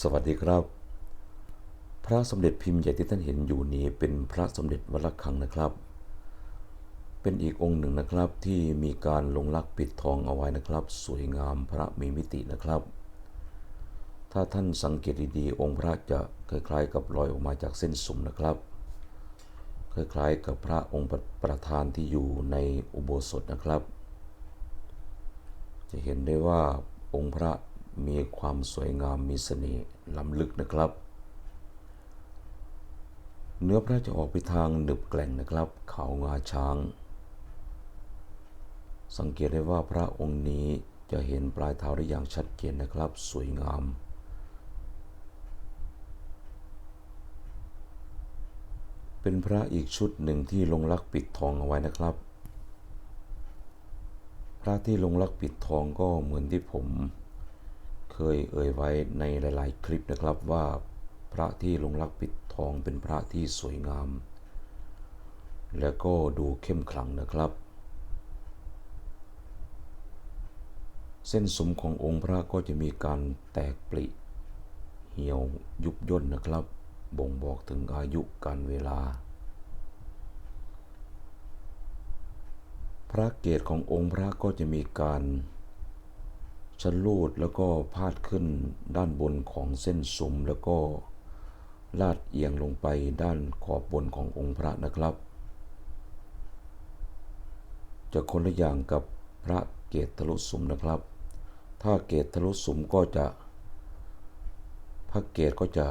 สวัสดีครับ พระสมเด็จพิมพ์ใหญ่ที่ท่านเห็นอยู่นี้เป็นพระสมเด็จวัดระฆังนะครับ เป็นอีกองค์หนึ่งนะครับที่มีการลงลักปิดทองเอาไว้นะครับ สวยงามพระมีมิตินะครับ ถ้าท่านสังเกตดีๆองค์พระจะคล้ายๆ กับลอยออกมาจากเส้นสุมนะครับ คล้ายๆ กับพระองค์ประธานที่อยู่ในอุโบสถนะครับ จะเห็นได้ว่าองค์พระ มีความสวยงามมีเสน่ห์ล้ำลึกนะครับ เนื้อพระจะออกไปทางหนึบแกล่งนะครับ เขางาช้าง สังเกตได้ว่าพระองค์นี้จะเห็นปลายเท้าได้อย่างชัดเจนนะครับ สวยงามเป็นพระอีกชุดหนึ่งที่ลงลักปิดทองเอาไว้นะครับ พระที่ลงลักปิดทองก็เหมือนที่ผม เคยเอ่ยไว้ในหลาย ๆ คลิปนะครับว่าพระที่ลงลักปิดทองเป็นพระที่สวยงาม และก็ดูเข้มขลังนะครับ เส้นสมขององค์พระก็จะมีการแตกปริเหี่ยวยุบย่นนะครับ บ่งบอกถึงอายุการเวลา พระเกศขององค์พระก็จะมีการ ชะลูดแล้วก็พาดขึ้นด้านบนของเส้นสุมแล้วก็ลาดเอียงลงไปด้านขอบบนขององค์พระนะครับ จะคนละอย่างกับพระเกศทะลุสุมนะครับ ถ้าเกศทะลุสุมก็จะพระเกศก็จะ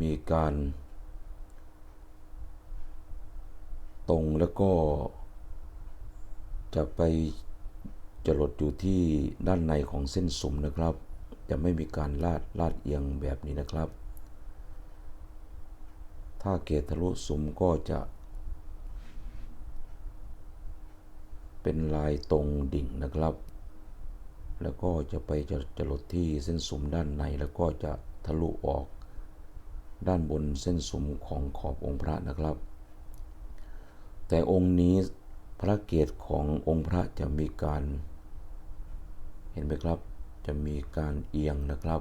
มีการ ตรงแล้วก็จะไป จรดอยู่ที่ด้านในของเส้นสุมนะครับ จะไม่มีการลาดลาดเอียงแบบนี้นะครับ ถ้าเกตทะลุสุมก็จะ เป็นลายตรงดิ่งนะครับ แล้วก็จะไปจะจรดที่เส้นสุมด้านในแล้วก็จะทะลุออก ด้านบนเส้นสุมของขอบองค์พระนะครับ แต่องค์นี้พระเกศขององค์พระจะมีการ เห็นไหมครับ จะมีการเอียงนะครับ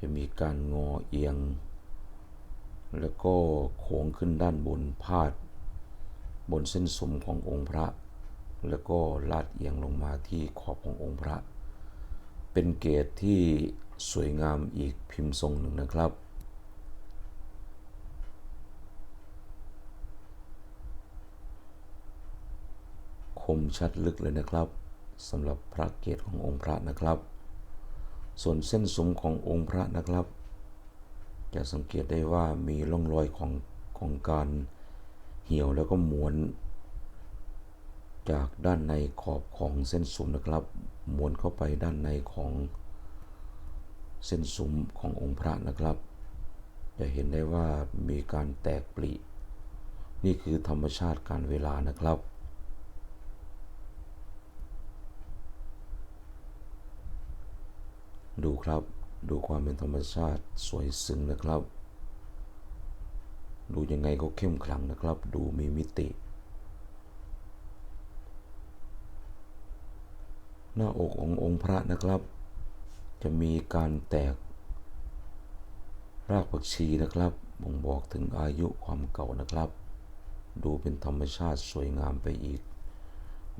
จะมีการงอเอียง แล้วก็โค้งขึ้นด้านบนพาด บนเส้นสมขององค์พระ แล้วก็ลาดเอียงลงมาที่ขอบขององค์พระ เป็นเกศที่สวยงามอีกพิมพ์ทรงหนึ่งนะครับ มชัดลึกเลยนะครับสำหรับพระเกศขององค์พระนะครับ ส่วนเส้นสมขององค์พระนะครับ จะสังเกตได้ว่ามีร่องรอยของของการเหี่ยวแล้วก็ม้วน จากด้านในขอบของเส้นสุมนะครับม้วนเข้าไปด้านในของเส้นสุมขององค์พระนะครับ จะเห็นได้ว่ามีการแตกปรินี่คือธรรมชาติการเวลานะครับ ดูครับ ดูความเป็นธรรมชาติสวยซึ้งนะครับ ดูยังไงก็เข้มขลังนะครับ ดูมีมิติ หน้าอกขององค์พระนะครับ จะมีการแตก รากผักชีนะครับบ่งบอกถึงอายุความเก่านะครับ ดูเป็นธรรมชาติสวยงามไปอีก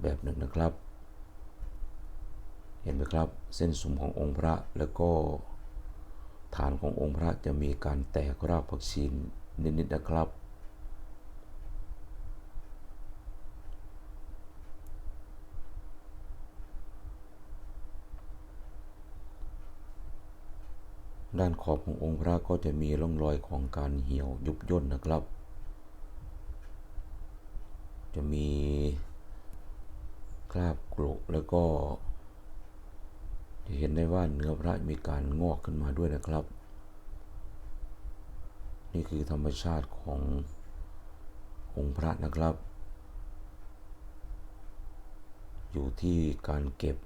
แบบหนึ่งนะครับ ห็นไหมครับ เส้นสุมขององค์พระแล้วก็ฐานขององค์พระจะมีการแตกรากผักชีนนิดๆนะครับ ด้านขอบขององค์พระก็จะมีร่องรอยของการเหี่ยวยุบย่นนะครับ จะมีคราบกรุแล้วก็ จะเห็นได้ว่าเนื้อพระมีการงอกขึ้นมาด้วยนะครับ นี่คือธรรมชาติขององค์พระนะครับ อยู่ที่การเก็บ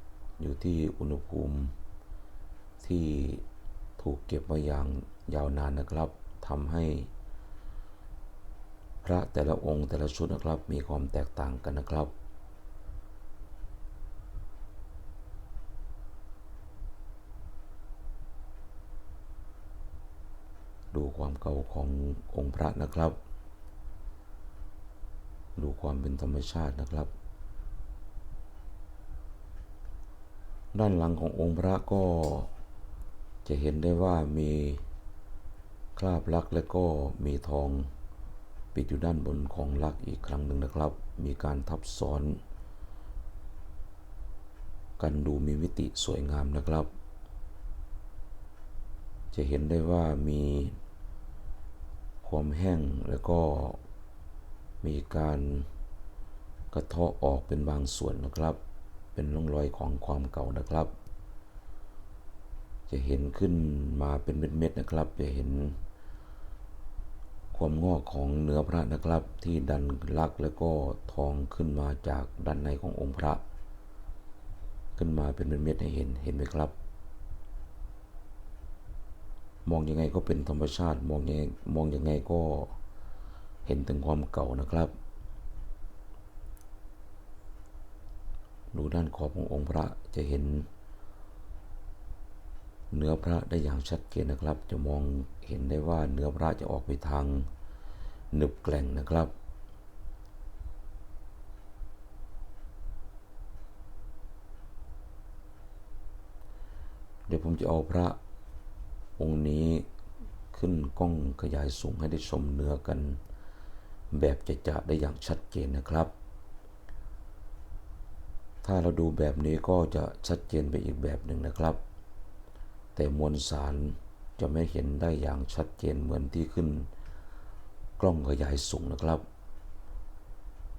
อยู่ที่อุณหภูมิที่ถูกเก็บมาอย่างยาวนานนะครับทำให้ พระแต่ละองค์แต่ละชุดนะครับมีความแตกต่างกันนะครับ ดู ความเก่าขององค์พระนะครับ ดูความเป็นธรรมชาตินะครับ ด้านหลังขององค์พระก็จะเห็นได้ว่ามีคราบลักและก็มีทองปิดอยู่ด้านบนของลักอีกครั้งหนึ่งนะครับ มีการทับซ้อน กันดูมีมิติสวยงามนะครับ จะเห็นได้ว่ามี ความแห้งแล้วก็มีการกระเทาะออกเป็นบางส่วนนะครับ เป็นร่องรอยของความเก่านะครับ จะเห็นขึ้นมาเป็นเม็ดๆนะครับ จะเห็น ความงอกของเนื้อพระนะครับ ที่ดันลักแล้วก็ทองขึ้นมาจากด้านในขององค์พระ ขึ้นมาเป็นเม็ดๆให้เห็นเห็นไหมครับ มองยังไงก็เป็นธรรมชาติ มองยังไงมองยังไงก็เห็นถึงความเก่านะครับ ดูด้านขอบขององค์พระจะเห็น เนื้อพระได้อย่างชัดเจนนะครับ จะมองเห็นได้ว่าเนื้อพระจะออกไปทางหนึบแกล่งนะครับเดี๋ยวผมจะเอาพระ องค์นี้ขึ้นกล้องขยายสูงให้ได้ชมเนื้อกัน แบบจะจะได้อย่างชัดเจนนะครับ ถ้าเราดูแบบนี้ก็จะชัดเจนไปอีกแบบหนึ่งนะครับ แต่มวลสารจะไม่เห็นได้อย่างชัดเจนเหมือนที่ขึ้น กล้องขยายสูงนะครับ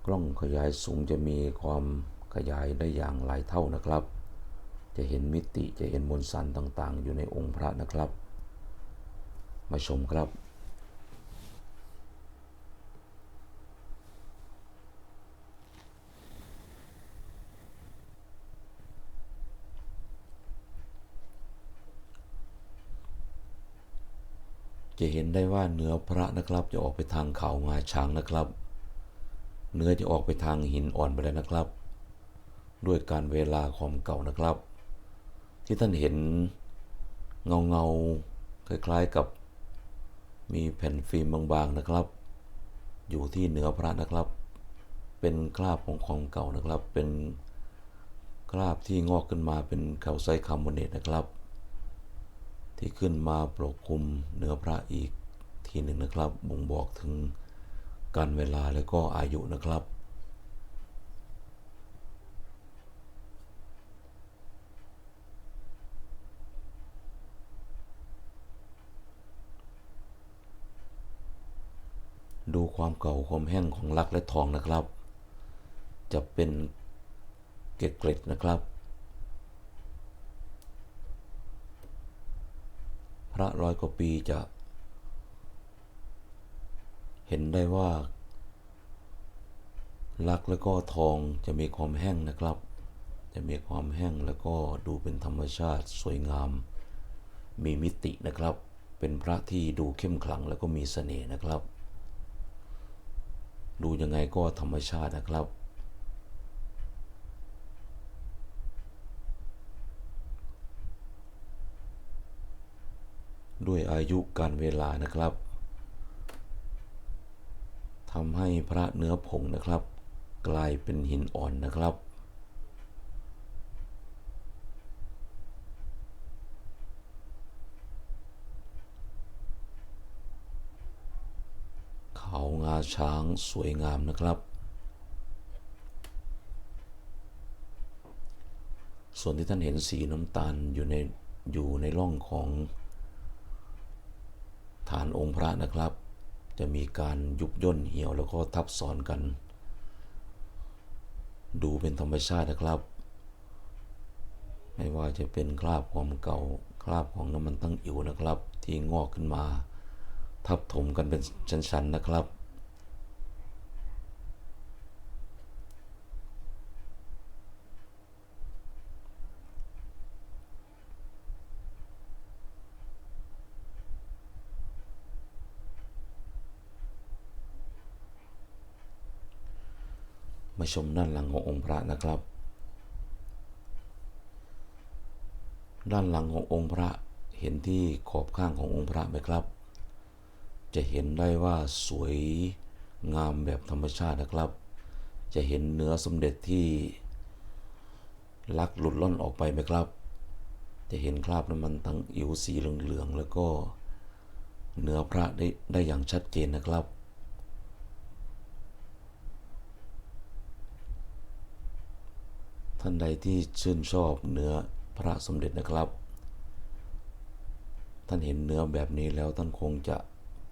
กล้องขยายสูงจะมีความขยายได้อย่างหลายเท่านะครับ จะเห็นมิติจะเห็นมวลสารต่างๆ อยู่ในองค์พระนะครับ มาชมครับจะเห็นได้ว่าเนื้อพระนะครับจะออกไปทางเขางาช้างนะครับ เนื้อจะออกไปทางหินอ่อนไปแล้วนะครับ ด้วยการเวลาความเก่านะครับ ที่ท่านเห็นเงาเงาคล้ายๆกับ มีแผ่นฟิล์มบางๆนะครับ อยู่ที่เหนือพระนะครับ เป็นคราบของความเก่านะครับ เป็นคราบที่งอกขึ้นมาเป็นแคลไซต์คาร์บอเนตนะครับ ที่ขึ้นมาปกคลุมเนื้อพระอีกทีหนึ่งนะครับ บ่งบอกถึงการเวลาและก็อายุนะครับ ดู ความเก่าความแห้งของลักและทองนะครับ จะเป็นเกล็ดๆนะครับ พระร้อยกว่าปีจะ เห็นได้ว่าลักแล้วก็ทองจะมีความแห้งนะครับ จะมีความแห้งแล้วก็ดูเป็นธรรมชาติสวยงาม มีมิตินะครับ เป็นพระที่ดูเข้มขลังแล้วก็มีเสน่ห์นะครับ ดูยังไงก็ธรรมชาตินะครับ ด้วยอายุการเวลานะครับทำให้พระเนื้อผงนะครับ กลายเป็นหินอ่อนนะครับ เขางา ช้างสวยงามนะครับ ส่วนที่ท่านเห็นสีน้ำตาลอยู่ในอยู่ในร่องของฐานองค์พระนะครับ จะมีการยุบย่นเหี่ยวแล้วก็ทับซ้อนกัน ดูเป็นธรรมชาตินะครับ ไม่ว่าจะเป็นคราบความเก่าคราบของน้ำมันตั้งอิ๋วนะครับ ที่งอกขึ้นมา ทับถมกันเป็นชั้นๆนะครับ มาชมด้านหลังขององค์พระนะครับ ด้านหลังขององค์พระเห็นที่ขอบข้างขององค์พระไหมครับ จะเห็นได้ว่าสวยงามแบบธรรมชาตินะครับ จะเห็นเนื้อสมเด็จที่ลักหลุดล่อนออกไปไหมครับ จะเห็นคราบน้ำมันทั้งอิ๋วสีเหลืองๆแล้วก็เนื้อพระได้ได้อย่างชัดเจนนะครับ ท่านใดที่ชื่นชอบเนื้อพระสมเด็จนะครับ ท่านเห็นเนื้อแบบนี้แล้วท่านคงจะ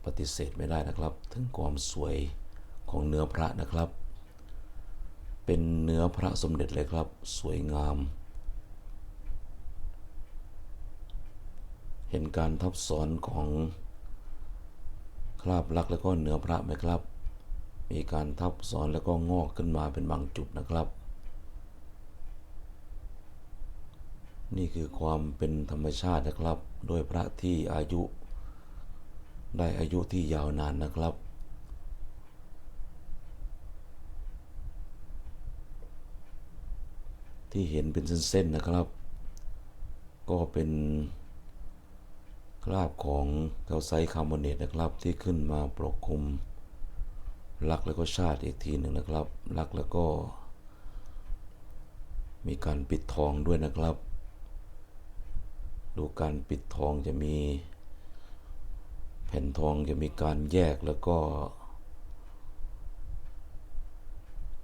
ปฏิเสธไม่ได้นะครับถึงความสวยของเนื้อพระนะครับ เป็นเนื้อพระสมเด็จเลยครับ สวยงาม เห็นการทับซ้อนของคราบลักษณ์แล้วก็เนื้อพระไหมครับ มีการทับซ้อนแล้วก็งอกขึ้นมาเป็นบางจุดนะครับ นี่คือความเป็นธรรมชาตินะครับ โดยพระที่อายุ ได้อายุที่ยาวนานนะครับ ที่เห็นเป็นเส้นๆนะครับ ก็เป็นคราบของแคลไซคาร์บอเนตนะครับ ที่ขึ้นมาปกคลุมลักแล้วก็ชาติอีกทีหนึ่งนะครับลักแล้วก็ มีการปิดทองด้วยนะครับ ดูการปิดทองจะมี แผ่นทองจะมีการแยกแล้วก็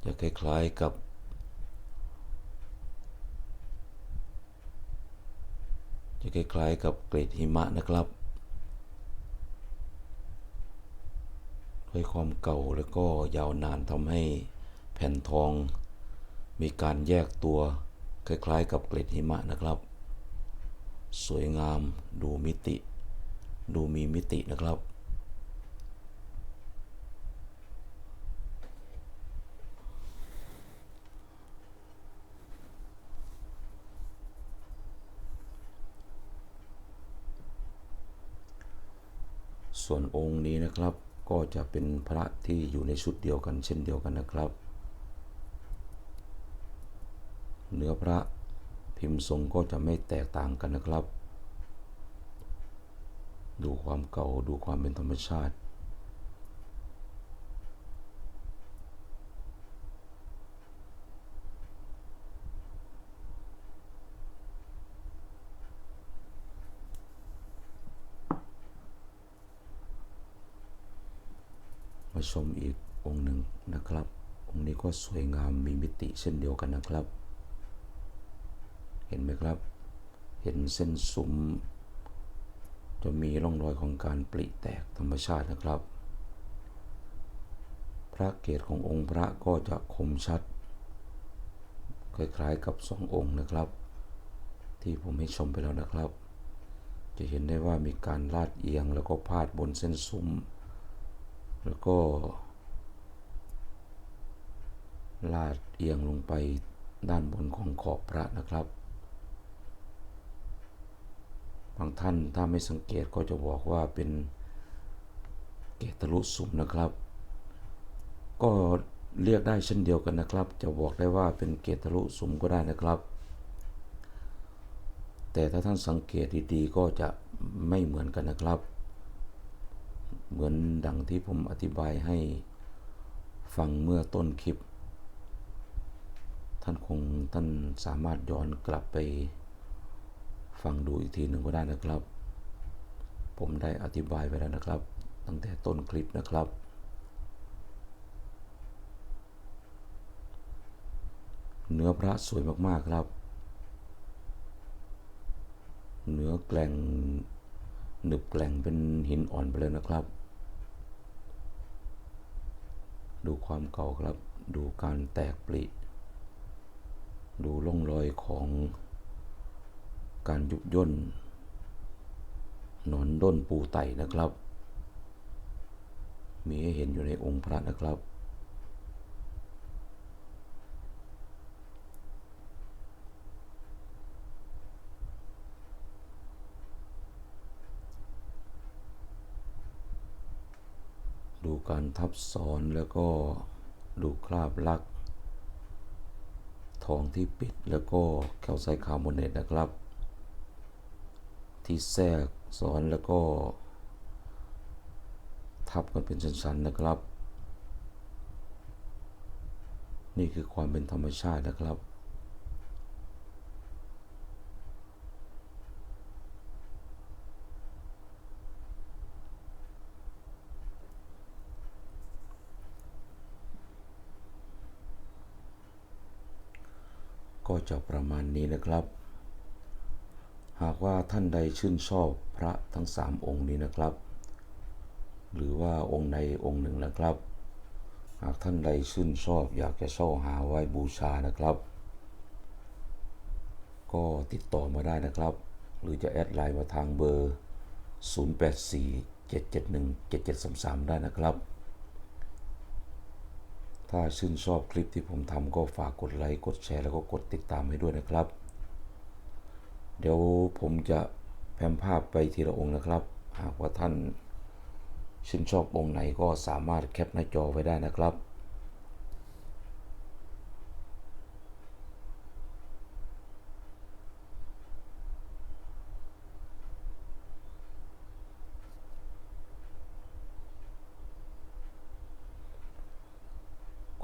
จะคล้ายๆกับ จะคล้ายๆกับเกล็ดหิมะนะครับด้วยความเก่าแล้วก็ยาวนานทำให้แผ่นทองมีการแยกตัว คล้ายๆ กับเกล็ดหิมะนะครับ สวยงามดูมิติ ดูมีมิตินะครับ ส่วนองค์นี้นะครับก็จะเป็นพระที่อยู่ในชุดเดียวกันเช่นเดียวกันนะครับ เนื้อพระ พิมพ์ทรงก็จะไม่แตกต่างกันนะครับ ดูความเก่าดูความเป็นธรรมชาติ มาชมอีกองค์หนึ่งนะครับ องค์นี้ก็สวยงามมีมิติเช่นเดียวกันนะครับ เห็นไหมครับ เห็นเส้นสุมจะมีร่องรอยของการปริแตกธรรมชาตินะครับ พระเกศขององค์พระก็จะคมชัด คล้ายๆกับสององค์นะครับ ที่ผมให้ชมไปแล้วนะครับ จะเห็นได้ว่ามีการลาดเอียงแล้วก็พาดบนเส้นสุมแล้วก็ ลาดเอียงลงไปด้านบนของขอบพระนะครับ บางท่านถ้าไม่สังเกตก็จะบอกว่าเป็นเกตทะลุสุมนะครับ ก็เรียกได้เช่นเดียวกันนะครับ จะบอกได้ว่าเป็นเกตทะลุสุมก็ได้นะครับ แต่ถ้าท่านสังเกตดีๆก็จะไม่เหมือนกันนะครับ เหมือนดังที่ผมอธิบายให้ฟังเมื่อต้นคลิป ท่านคงท่านสามารถย้อนกลับไป ฟังดูอีกทีหนึ่งก็ได้นะครับ ผมได้อธิบายไว้แล้วนะครับ ตั้งแต่ต้นคลิปนะครับ เนื้อพระสวยมากๆครับ เนื้อแกล่งหนึบแกล่งเป็นหินอ่อนไปเลยนะครับ ดูความเก่าครับ ดูการแตกปริดูร่องรอยของ การยุบย่นหนอนด้นปูไตนะครับ มีให้เห็นอยู่ในองค์พระนะครับ ดูการทับซ้อนแล้วก็ดูคราบลัก ทองที่ปิดแล้วก็แคลไซคาร์บอเนตนะครับ ที่แทรกซ้อนแล้วก็ ทับกันเป็นชั้นๆนะครับ นี่คือความเป็นธรรมชาตินะครับก็จะประมาณนี้นะครับ หากว่าท่านใดชื่นชอบพระทั้งสามองค์นี้นะครับ หรือว่าองค์ใดองค์หนึ่งนะครับ หากท่านใดชื่นชอบอยากจะเช่าหาไว้บูชานะครับ ก็ติดต่อมาได้นะครับ หรือจะแอดไลน์มาทางเบอร์ 0847717733 ได้นะครับ ถ้าชื่นชอบคลิปที่ผมทำก็ฝากกดไลค์กดแชร์แล้วก็กดติดตามให้ด้วยนะครับ เดี๋ยวผมจะแพมภาพไปทีละองค์นะครับ หากว่าท่านชื่นชอบองค์ไหนก็สามารถแคปหน้าจอไว้ได้นะครับ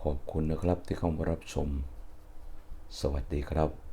ขอบคุณนะครับที่เข้ามารับชม สวัสดีครับ